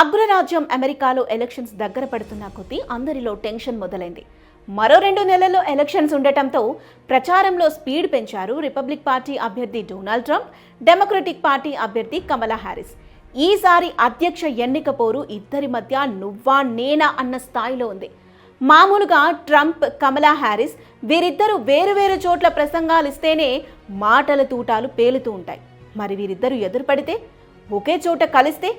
అగ్రరాజ్యం అమెరికాలో ఎలక్షన్స్ దగ్గర పడుతున్న కొద్దీ అందరిలో టెన్షన్ మొదలైంది. మరో రెండు నెలల్లో ఎలక్షన్స్ ఉండటంతో ప్రచారంలో స్పీడ్ పెంచారు రిపబ్లిక్ పార్టీ అభ్యర్థి డొనాల్డ్ ట్రంప్ డెమోక్రటిక్ పార్టీ అభ్యర్థి కమలా హ్యారిస్ ఈసారి అధ్యక్ష ఎన్నిక పోరు ఇద్దరి మధ్య నువ్వా నేనా అన్న స్థాయిలో ఉంది. మామూలుగా ట్రంప్ కమలా హ్యారిస్ వీరిద్దరూ వేరు వేరు చోట్ల ప్రసంగాలు ఇస్తేనే మాటల తూటాలు పేలుతూ ఉంటాయి. మరి వీరిద్దరూ ఎదురుపడితే ఒకే చోట కలిస్తే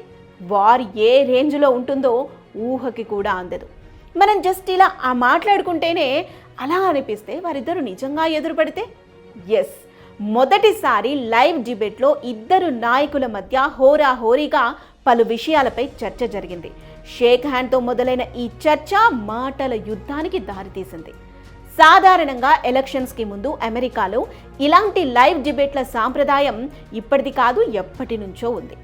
వార్ ఏ రేంజ్లో ఉంటుందో ఊహకి కూడా అందదు. మనం జస్ట్ ఇలా ఆ మాట్లాడుకుంటేనే అలా అనిపిస్తే వారిద్దరు నిజంగా ఎదురుపడితే? ఎస్ మొదటిసారి లైవ్ డిబేట్లో ఇద్దరు నాయకుల మధ్య హోరాహోరీగా పలు విషయాలపై చర్చ జరిగింది. షేక్ హ్యాండ్తో మొదలైన ఈ చర్చ మాటల యుద్ధానికి దారితీసింది. సాధారణంగా ఎలక్షన్స్కి ముందు అమెరికాలో ఇలాంటి లైవ్ డిబేట్ల సాంప్రదాయం ఇప్పటిది కాదు ఎప్పటి నుంచో ఉంది.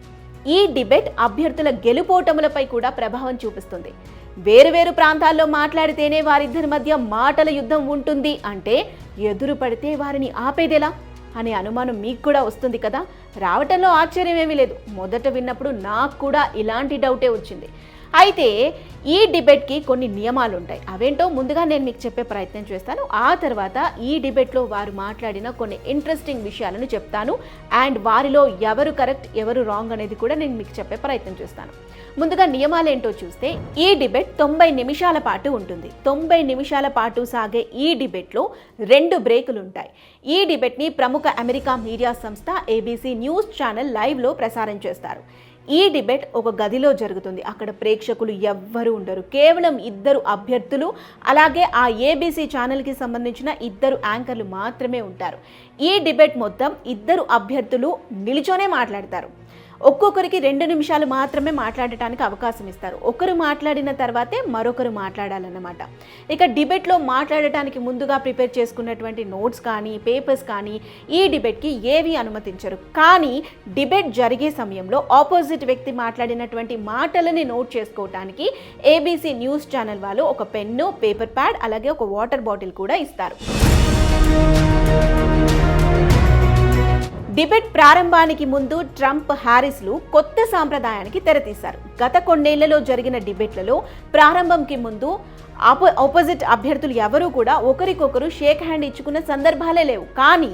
ఈ డిబేట్ అభ్యర్థుల గెలుపోటములపై కూడా ప్రభావం చూపిస్తుంది. వేరువేరు ప్రాంతాల్లో మాట్లాడితేనే వారిద్దరి మధ్య మాటల యుద్ధం ఉంటుంది అంటే ఎదురు పడితే వారిని ఆపేదెలా? అనే అనుమానం మీకు కూడా వస్తుంది కదా? రావటంలో ఆశ్చర్యం ఏమీ లేదు. మొదట విన్నప్పుడు నాకు కూడా ఇలాంటి డౌటే వచ్చింది. అయితే ఈ డిబేట్కి కొన్ని నియమాలు ఉంటాయి అవేంటో ముందుగా నేను మీకు చెప్పే ప్రయత్నం చేస్తాను. ఆ తర్వాత ఈ డిబేట్లో వారు మాట్లాడిన కొన్ని ఇంట్రెస్టింగ్ విషయాలను చెప్తాను. అండ్ వారిలో ఎవరు కరెక్ట్ ఎవరు రాంగ్ అనేది కూడా నేను మీకు చెప్పే ప్రయత్నం చేస్తాను. ముందుగా నియమాలు ఏంటో చూస్తే ఈ డిబేట్ తొంభై నిమిషాల పాటు ఉంటుంది. తొంభై నిమిషాల పాటు సాగే ఈ డిబేట్లో రెండు బ్రేకులు ఉంటాయి ఈ డిబేట్ని ప్రముఖ అమెరికా మీడియా సంస్థ ఏబీసీ న్యూస్ ఛానల్ లైవ్లో ప్రసారం చేస్తారు. ఈ డిబేట్ ఒక గదిలో జరుగుతుంది. అక్కడ ప్రేక్షకులు ఎవ్వరు ఉండరు. కేవలం ఇద్దరు అభ్యర్థులు అలాగే ఆ ఏబీసీ ఛానల్కి సంబంధించిన ఇద్దరు యాంకర్లు మాత్రమే ఉంటారు. ఈ డిబేట్ మొత్తం ఇద్దరు అభ్యర్థులు నిలిచోనే మాట్లాడతారు. ఒక్కొక్కరికి రెండు నిమిషాలు మాత్రమే మాట్లాడటానికి అవకాశం ఇస్తారు. ఒకరు మాట్లాడిన తర్వాతే మరొకరు మాట్లాడాలన్నమాట. ఇక డిబేట్లో మాట్లాడటానికి ముందుగా ప్రిపేర్ చేసుకున్నటువంటి నోట్స్ కానీ పేపర్స్ కానీ ఈ డిబేట్కి ఏవి అనుమతించరు. కానీ డిబేట్ జరిగే సమయంలో ఆపోజిట్ వ్యక్తి మాట్లాడినటువంటి మాటలని నోట్ చేసుకోవటానికి ఏబీసీ న్యూస్ ఛానల్ వాళ్ళు ఒక పెన్ను పేపర్ ప్యాడ్ అలాగే ఒక వాటర్ బాటిల్ కూడా ఇస్తారు. డిబెట్ ప్రారంభానికి ముందు ట్రంప్ హ్యారిస్లు కొత్త సాంప్రదాయానికి తెరతీశారు. గత కొన్నేళ్ళలో జరిగిన డిబేట్లలో ప్రారంభంకి ముందు ఆపో ఆపోజిట్ అభ్యర్థులు ఎవరూ కూడా ఒకరికొకరు షేక్ హ్యాండ్ ఇచ్చుకున్న సందర్భాలే లేవు. కానీ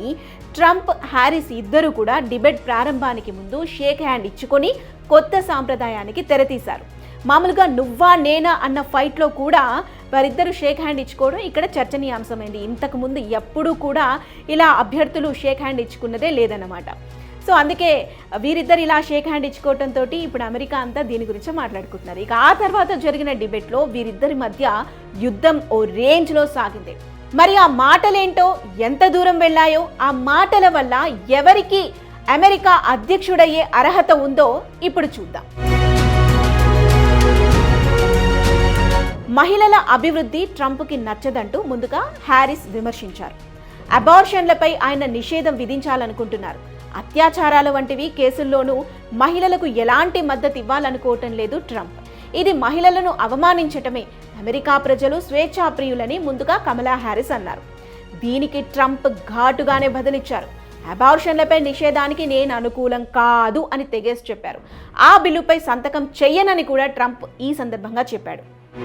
ట్రంప్ హ్యారిస్ ఇద్దరు కూడా డిబేట్ ప్రారంభానికి ముందు షేక్ హ్యాండ్ ఇచ్చుకొని కొత్త సాంప్రదాయానికి తెరతీశారు. మామూలుగా నువ్వా నేనా అన్న ఫైట్లో కూడా వారిద్దరు షేక్ హ్యాండ్ ఇచ్చుకోవడం ఇక్కడ చర్చనీయాంశమైంది. ఇంతకుముందు ఎప్పుడూ కూడా ఇలా అభ్యర్థులు షేక్ హ్యాండ్ ఇచ్చుకున్నదే లేదన్నమాట. సో అందుకే వీరిద్దరు ఇలా షేక్ హ్యాండ్ ఇచ్చుకోవటంతో ఇప్పుడు అమెరికా అంతా దీని గురించి మాట్లాడుకుంటున్నారు. ఇక ఆ తర్వాత జరిగిన డిబేట్లో వీరిద్దరి మధ్య యుద్ధం ఓ రేంజ్లో సాగింది. మరి ఆ మాటలేంటో ఎంత దూరం వెళ్ళాయో ఆ మాటల వల్ల ఎవరికి అమెరికా అధ్యక్షుడయ్యే అర్హత ఉందో ఇప్పుడు చూద్దాం. మహిళల అభివృద్ధి ట్రంప్కి నచ్చదంటూ ముందుగా హ్యారిస్ విమర్శించారు. అబార్షన్లపై ఆయన నిషేధం విధించాలనుకుంటున్నారు. అత్యాచారాల వంటివి కేసుల్లోనూ మహిళలకు ఎలాంటి మద్దతు ఇవ్వాలనుకోవటం లేదు ట్రంప్. ఇది మహిళలను అవమానించటమే. అమెరికా ప్రజలు స్వేచ్ఛాప్రియులని ముందుగా కమలా హ్యారిస్ అన్నారు. దీనికి ట్రంప్ ఘాటుగానే బదిలిచ్చారు. అబార్షన్లపై నిషేధానికి నేను అనుకూలం కాదు అని తెగేసి చెప్పారు. ఆ బిల్లుపై సంతకం చెయ్యనని కూడా ట్రంప్ ఈ సందర్భంగా చెప్పాడు. ఇక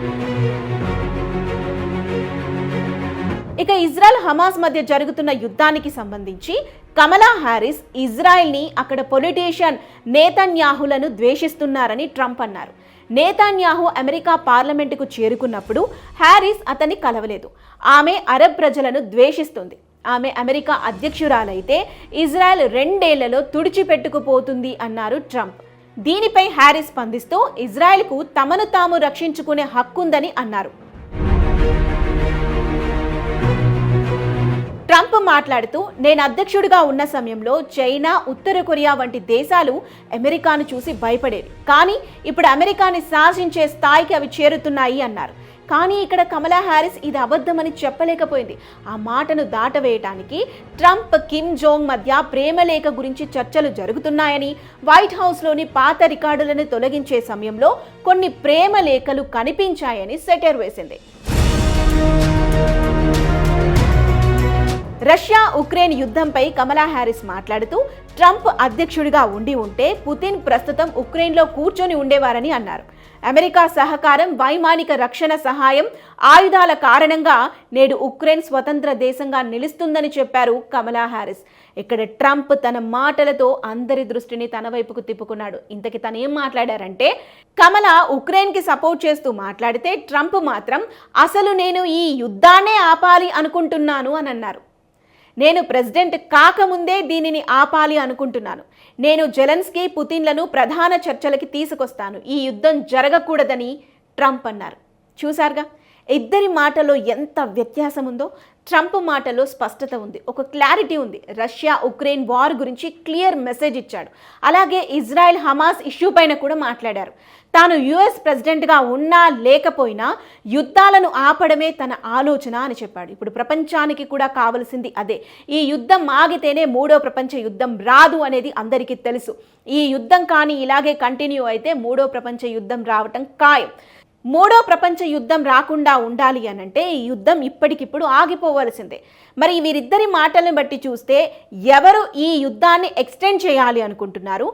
ఇజ్రాయెల్ హమాస్ మధ్య జరుగుతున్న యుద్ధానికి సంబంధించి కమలా హ్యారిస్ ఇజ్రాయెల్ని అక్కడ పొలిటీషియన్ నేతన్యాహులను ద్వేషిస్తున్నారని ట్రంప్ అన్నారు. నేతన్యాహు అమెరికా పార్లమెంటుకు చేరుకున్నప్పుడు హ్యారిస్ అతన్ని కలవలేదు. ఆమె అరబ్ ప్రజలను ద్వేషిస్తుంది. ఆమె అమెరికా అధ్యక్షురాలైతే ఇజ్రాయెల్ రెండేళ్ళలో తుడిచిపెట్టుకుపోతుంది అన్నారు ట్రంప్. దీనిపై హ్యారిస్ స్పందిస్తూ ఇజ్రాయెల్కు తమను తాము రక్షించుకునే హక్కుందని అన్నారు. ట్రంప్ మాట్లాడుతూ నేను అధ్యక్షుడిగా ఉన్న సమయంలో చైనా ఉత్తర కొరియా వంటి దేశాలు అమెరికాను చూసి భయపడేవి. కానీ ఇప్పుడు అమెరికాని శాసించే స్థాయికి అవి చేరుతున్నాయి అన్నారు. కానీ ఇక్కడ కమలా హ్యారిస్ ఇది అబద్ధమని చెప్పలేకపోయింది. ఆ మాటను దాటవేయటానికి ట్రంప్ కిమ్ జోంగ్ మధ్య ప్రేమలేఖ గురించి చర్చలు జరుగుతున్నాయని వైట్ హౌస్లోని పాత రికార్డులను తొలగించే సమయంలో కొన్ని ప్రేమ లేఖలు కనిపించాయని సెటర్ వేసింది. రష్యా ఉక్రెయిన్ యుద్ధంపై కమలా హ్యారిస్ మాట్లాడుతూ ట్రంప్ అధ్యక్షుడిగా ఉండి ఉంటే పుతిన్ ప్రస్తుతం ఉక్రెయిన్లో కూర్చొని ఉండేవారని అన్నారు. అమెరికా సహకారం వైమానిక రక్షణ సహాయం ఆయుధాల కారణంగా నేడు ఉక్రెయిన్ స్వతంత్ర దేశంగా నిలుస్తుందని చెప్పారు కమలా హ్యారిస్ ఇక్కడ ట్రంప్ తన మాటలతో అందరి దృష్టిని తన వైపుకు తిప్పుకున్నాడు. ఇంతకి తను ఏం మాట్లాడారంటే కమల ఉక్రెయిన్కి సపోర్ట్ చేస్తూ మాట్లాడితే ట్రంప్ మాత్రం అసలు నేను ఈ యుద్ధాన్నే ఆపాలి అనుకుంటున్నాను అని అన్నారు. నేను ప్రెసిడెంట్ కాకముందే దీనిని ఆపాలి అనుకుంటున్నాను. నేను జెలెన్స్కీ పుతిన్లను ప్రధాన చర్చలకి తీసుకొస్తాను. ఈ యుద్ధం జరగకూడదని ట్రంప్ అన్నారు. చూసారుగా ఇద్దరి మాటలో ఎంత వ్యత్యాసం ఉందో ట్రంప్ మాటలో స్పష్టత ఉంది. ఒక క్లారిటీ ఉంది. రష్యా ఉక్రెయిన్ వార్ గురించి క్లియర్ మెసేజ్ ఇచ్చాడు. అలాగే ఇజ్రాయెల్ హమాస్ ఇష్యూ పైన కూడా మాట్లాడారు. తాను యుఎస్ ప్రెసిడెంట్గా ఉన్నా లేకపోయినా యుద్ధాలను ఆపడమే తన ఆలోచన అని చెప్పాడు. ఇప్పుడు ప్రపంచానికి కూడా కావలసింది అదే. ఈ యుద్ధం ఆగితేనే మూడో ప్రపంచ యుద్ధం రాదు అనేది అందరికీ తెలుసు. ఈ యుద్ధం కానీ ఇలాగే కంటిన్యూ అయితే మూడో ప్రపంచ యుద్ధం రావటం ఖాయం. మూడో ప్రపంచ యుద్ధం రాకుండా ఉండాలి అనంటే ఈ యుద్ధం ఇప్పటికిప్పుడు ఆగిపోవలసిందే. మరి వీరిద్దరి మాటలను బట్టి చూస్తే ఎవరు ఈ యుద్ధాన్ని ఎక్స్టెండ్ చేయాలి అనుకుంటున్నారు?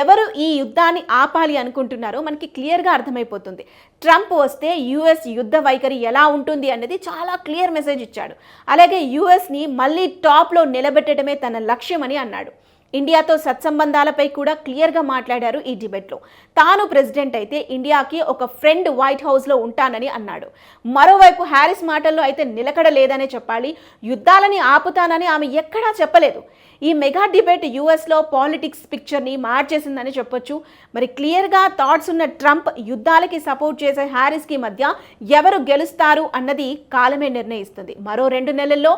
ఎవరు ఈ యుద్ధాన్ని ఆపాలి అనుకుంటున్నారో మనకి క్లియర్గా అర్థమైపోతుంది. ట్రంప్ వస్తే యుఎస్ యుద్ధ వైఖరి ఎలా ఉంటుంది అనేది చాలా క్లియర్ మెసేజ్ ఇచ్చాడు. అలాగే యుఎస్ని మళ్ళీ టాప్లో నిలబెట్టడమే తన లక్ష్యమని అన్నాడు. ఇండియాతో సత్సంబంధాలపై కూడా క్లియర్గా మాట్లాడారు ఈ డిబేట్లో. తాను ప్రెసిడెంట్ అయితే ఇండియాకి ఒక ఫ్రెండ్ వైట్ హౌస్లో ఉంటానని అన్నాడు. మరోవైపు హ్యారిస్ మాటల్లో అయితే నిలకడ లేదనే చెప్పాలి యుద్ధాలని ఆపుతానని ఆమె ఎక్కడా చెప్పలేదు. ఈ మెగా డిబేట్ యుఎస్లో పాలిటిక్స్ పిక్చర్ని మార్చేసిందని చెప్పొచ్చు. మరి క్లియర్గా థాట్స్ ఉన్న ట్రంప్ యుద్ధాలకి సపోర్ట్ చేసే హ్యారిస్కి మధ్య ఎవరు గెలుస్తారు అన్నది కాలమే నిర్ణయిస్తుంది. మరో రెండు నెలల్లో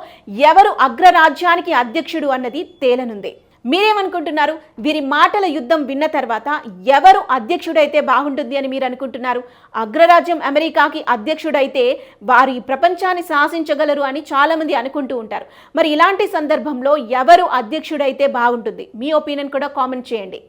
ఎవరు అగ్రరాజ్యానికి అధ్యక్షుడు అన్నది తేలనుంది. మీరేమనుకుంటున్నారు? వీరి మాటల యుద్ధం విన్న తర్వాత ఎవరు అధ్యక్షుడైతే బాగుంటుంది అని మీరు అనుకుంటున్నారు? అగ్రరాజ్యం అమెరికాకి అధ్యక్షుడైతే వారు ఈ ప్రపంచాన్ని శాసించగలరు అని చాలామంది అనుకుంటూ ఉంటారు. మరి ఇలాంటి సందర్భంలో ఎవరు అధ్యక్షుడైతే బాగుంటుంది? మీ ఒపీనియన్ కూడా కామెంట్ చేయండి.